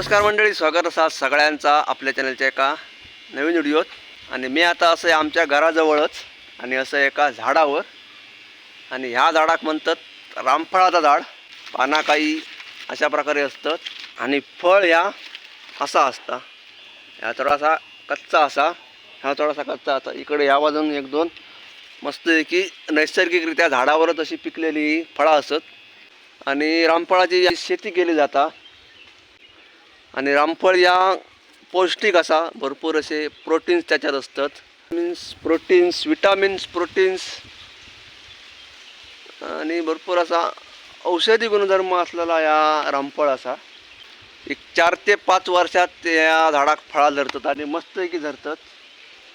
नमस्कार मंडळी स्वागत असा सगळ्यांचा आपल्या चॅनलच्या एका नवीन व्हिडिओत. आणि मी आता असं आमच्या घराजवळच आणि असं एका झाडावर आणि ह्या झाडाक म्हणतात रामफळाचं झाड. पाना काही अशा प्रकारे असतात आणि फळ ह्या असा असता. ह्या थोडासा कच्चा असा ह्या थोडासा कच्चा असा इकडे ह्या बाजून एक दोन मस्त की नैसर्गिकरित्या झाडावरच अशी पिकलेली फळं असत. आणि रामफळाची शेती केली जाता आणि रामफळ या पौष्टिक असा भरपूर असे प्रोटीन्स त्याच्यात असतात. मीन्स प्रोटीन्स विटामिन्स प्रोटीन्स आणि भरपूर असा औषधी गुणधर्म असलेला या रामफळ असा. एक चार ते पाच वर्षात या झाडाक फळा धरतात आणि मस्तपैकी धरतात.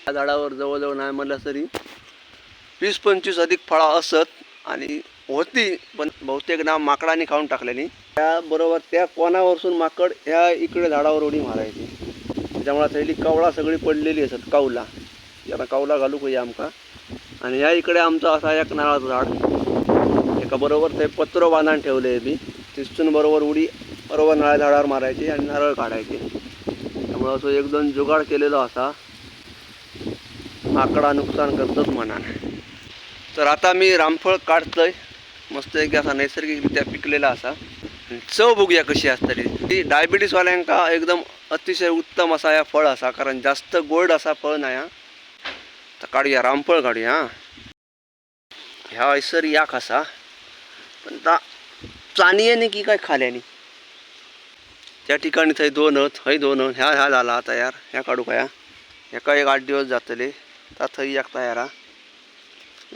या झाडावर जवळजवळ नाही म्हणलं तरी वीस पंचवीस अधिक फळा असत आणि होती पण बहुतेक ना माकडाने खाऊन टाकलेली. त्याबरोबर त्या कोणावरसून माकड ह्या इकडे झाडावर उडी मारायची. त्याच्यामुळे थैली कवळा सगळी पडलेली असत कावला. याला कावला घालू काही आमका? आणि ह्या इकडे आमचं असा एक नारळाचं झाड. एका बरोबर ते पत्र बांधून ठेवले बी. तिथून बरोबर उडी बरोबर नारळ झाडावर मारायची आणि नारळ काढायचे. त्यामुळं असं एक दोन जुगाड केलेला असा. माकडा नुकसान करतोच म्हणा तर आता मी रामफळ काढतोय. मस्त एक असा नैसर्गिकरित्या पिकलेला असा. चव बघूया कशी असतली ती. डायबिटीसवाल्यांका एकदम अतिशय उत्तम असा या फळ असा कारण जास्त गोड असा फळ नाही हा. तर काढूया रामफळ काढूया हा. ह्या ऐसर याक असा पण ता चानियेने की काय खाल्याने? त्या ठिकाणी थंय दोन हत दोन हत ह्या ह्या झाला तयार. ह्या काढू काय एका एक आठ दिवस जातले ता थंय एक तयार हा.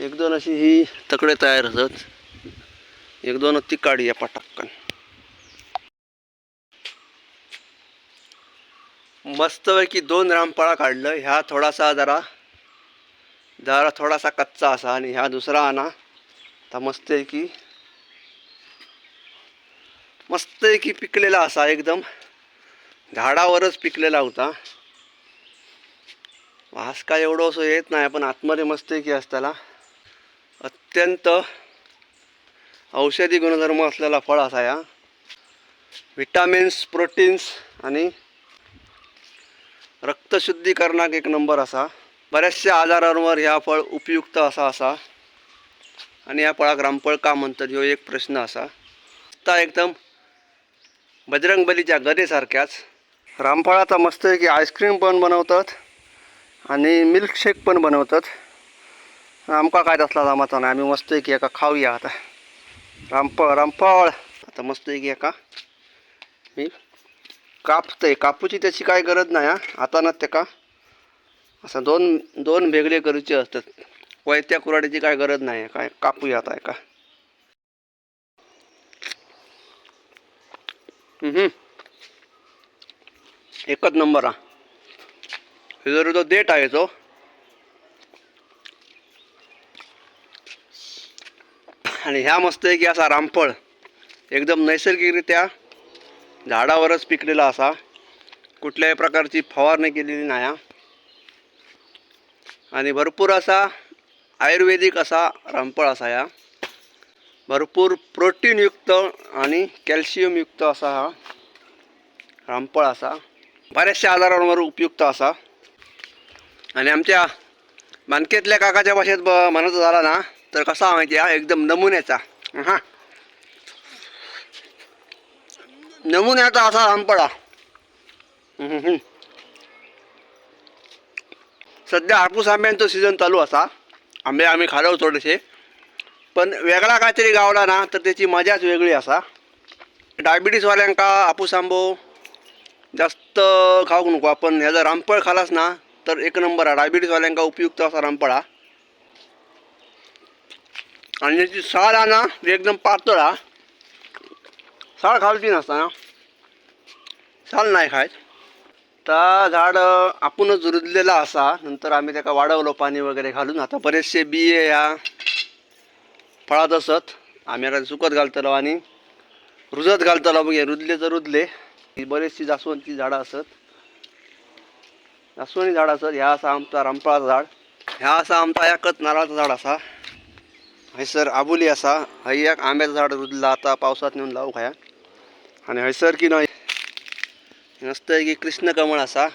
एक दोन अशी ही तकडे तयार असत एक दोन ती काढूया पटाक्कन मस्तपैकी दोन रामफळा काढलं. ह्या थोडासा जरा जरा थोडासा कच्चा असा आणि ह्या दुसरा आणा. तर मस्तपैकी मस्तपैकी पिकलेला असा एकदम. झाडावरच पिकलेला होता. वास काय एवढं असं येत नाही पण आतमध्ये मस्तपैकी असताना अत्यंत औषधी गुणधर्म असलेला फळ असा या. विटामिन्स प्रोटीन्स आणि रक्तशुद्धीकरणाक एक नंबर असा. बऱ्याचशा आजारांवर ह्या फळ उपयुक्त असा असा. आणि या फळाक रामफळ का म्हणतात ह्यो एक प्रश्न असा. आता एकदम बजरंगबलीच्या गदेसारख्याच. रामफळाचा मस्त की आईस्क्रीम पण बनवतात आणि मिल्कशेक पण बनवतात. आमका काय तसला जमाचा नाही आम्ही मस्त की एका खाऊया आता. रामफळ रामफळ आता मस्त की एका मी कापतंय. कापूची त्याची काय गरज नाही हा. आता ना त्याका असं दोन दोन वेगळे करूचे असतात. वैत्या कुराडीची काय गरज नाही काय कापूया आता एका एकच नंबर हा. हे जर तो आहे तो. आणि ह्या मस्त आहे की असा रामफळ. एकदम नैसर्गिकरित्या झाडावरच पिकलेला असा. कुठल्याही प्रकारची फवारणी केलेली नाही आणि भरपूर असा आयुर्वेदिक असा रामफळ असा या. भरपूर प्रोटीनयुक्त आणि कॅल्शियमयुक्त असा हा रामफळ असा. बऱ्याचशा आजारांवर उपयुक्त असा. आणि आमच्या मानकेतल्या काकाच्या भाषेत ब म्हणत झाला ना तर कसा माहिती हा एकदम नमुन्याचा. हां. नमुन्याचा असा रामफळा सध्या हापूस आंब्यांचं सीझन चालू असा. आंबे आम्ही खालो थोडेसे. पण वेगळा काहीतरी गावला ना तर त्याची मजाच वेगळी असा. डायबिटीसवाल्यांका हापूस आंबो जास्त खाऊक नको आपण. ह्याचा रामफळ खालास ना तर एक नंबर हा डायबिटीसवाल्यांका उपयुक्त असा रामफळ हा. आणि याची साल हा ना ती एकदम पातळ हा साल खालती नसताना साल नाही खायच. तर झाड आपणच रुजलेला असा. नंतर आम्ही त्याका वाढवलं पाणी वगैरे घालून. आता बरेचसे बिये ह्या फळात असत. आम्ही आता सुकत घालतलो आणि रुजत घालतलो. मग रुजले तर रुजले. बरेचशी जास्वंदची झाडं असत. जास्वंदी झाड असत. ह्या असा आमचा रामफळाचं झाड. ह्या असा आमचा कच नारळाचो झाड असा. हयसर आबुली असा. हय एक आंब्याचं झाड रुजला आता पावसात नेऊन लावू खाया आणि हयसर की नाही? मस्त की कृष्ण कमळ असा.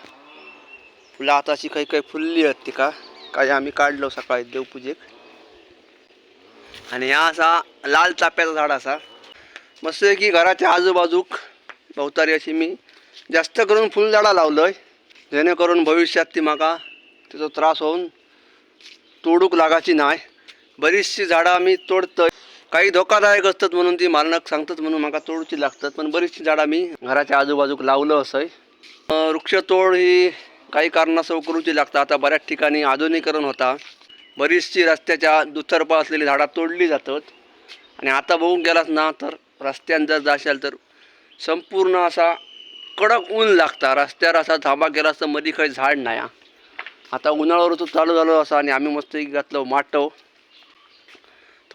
फुलं आताशी काही काही फुलली आहेत तिका काही आम्ही काढलो सकाळी देवपूजेक. आणि ह्या असा लाल चाप्याचं झाड असा. मस्त आहे की घराच्या आजूबाजूक भोवतारी अशी मी जास्त करून फुलझाडां लावलंय. जेणेकरून भविष्यात ती म्हाका तिचो त्रास होऊन तोडूक लागाची नाही. बरीचशी झाडं आम्ही तोडतोय. काही धोकादायक असतात म्हणून ती मालनक सांगतात म्हणून म्हाका तोडूची लागतात पण बरीचशी झाडं आम्ही घराच्या आजूबाजूक लावलं असंय. वृक्षतोड ही काही कारणास्तव करूची लागतात आता बऱ्याच ठिकाणी आधुनिकरण होता. बरीचशी रस्त्याच्या दुतर्फा असलेली झाडं तोडली जातात. आणि आता बघून गेलाच ना तर रस्त्यान जर जाशाल तर संपूर्ण असा कडक ऊन लागता. रस्त्यावर असा थांबा गेला तर मधी काही झाड नाही हा. आता उन्हाळा ऋतू चालू झालो असा आणि आम्ही मस्त घातलो माटव.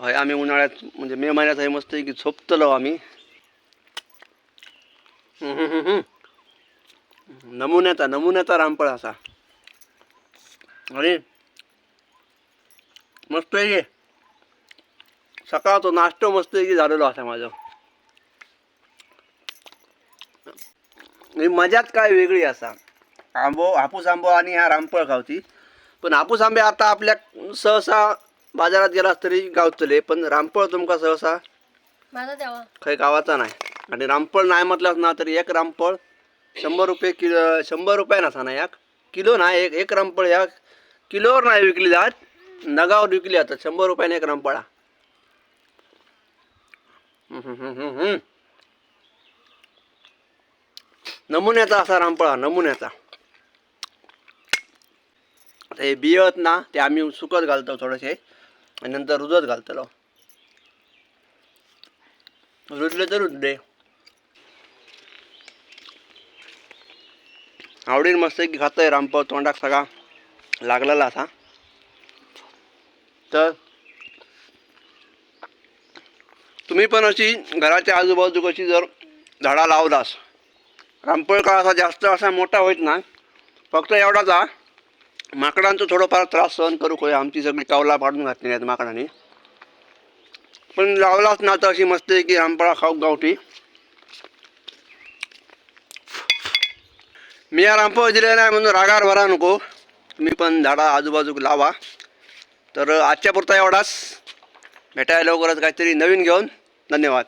हय आम्ही उन्हाळ्यात म्हणजे मे महिन्यात हे मस्त की झोपतलो आम्ही. नमुन्याचा नमुन्याचा रामफळ असा. आणि मस्त आहे सकाळचा नाश्तो मस्त आहे की झालेलो असा माझं. ही मजाच काय वेगळी असा. आंबो हापूस आंबो आणि ह्या रामफळ खावती. पण हापूस आंबे आता आपल्या सहसा बाजारात गेलास तरी गावतले पण रामफळ तुमका सहसा माझा द्यावा. गावाचा नाही. आणि रामफळ नाही म्हटलास ना तरी एक रामफळ शंभर रुपये किलो शंभर रुपये नसा ना एक किलो नाही एक एक रामफळ या किलोवर नाही विकली जात. नगावर विकली जातात. शंभर रुपयाने एक रामफळा. हम्म. नमुन्याचा असा रामफळा नमुन्याचा. आता हे बियत ना ते आम्ही सुकत घालतो थोडेसे. आणि नंतर रुजत घालतलो. रुजले तर रुजले. आवडीन मस्त की खातंय रामपाव तोंडाक सगळा लागलेला असा. तर तुम्ही पण अशी घराच्या आजूबाजू कशी जर झाडा लावलास रामफळ का असा जास्त असा मोठा होत ना फक्त एवढाच हा. माकडांचं थोडंफार त्रास सहन करू होय आमची सगळी कावला पाडून घातली आहेत माकडांनी. पण लावलाच ना तर अशी मस्त आहे की आंबळा खाऊ गावठी. मी या रामफळ दिले नाही म्हणून रागार भरा नको. तुम्ही पण झाडा आजूबाजूक लावा. तर आजच्या पुरता एवढाच. भेटायला लवकरच काहीतरी नवीन घेऊन. धन्यवाद.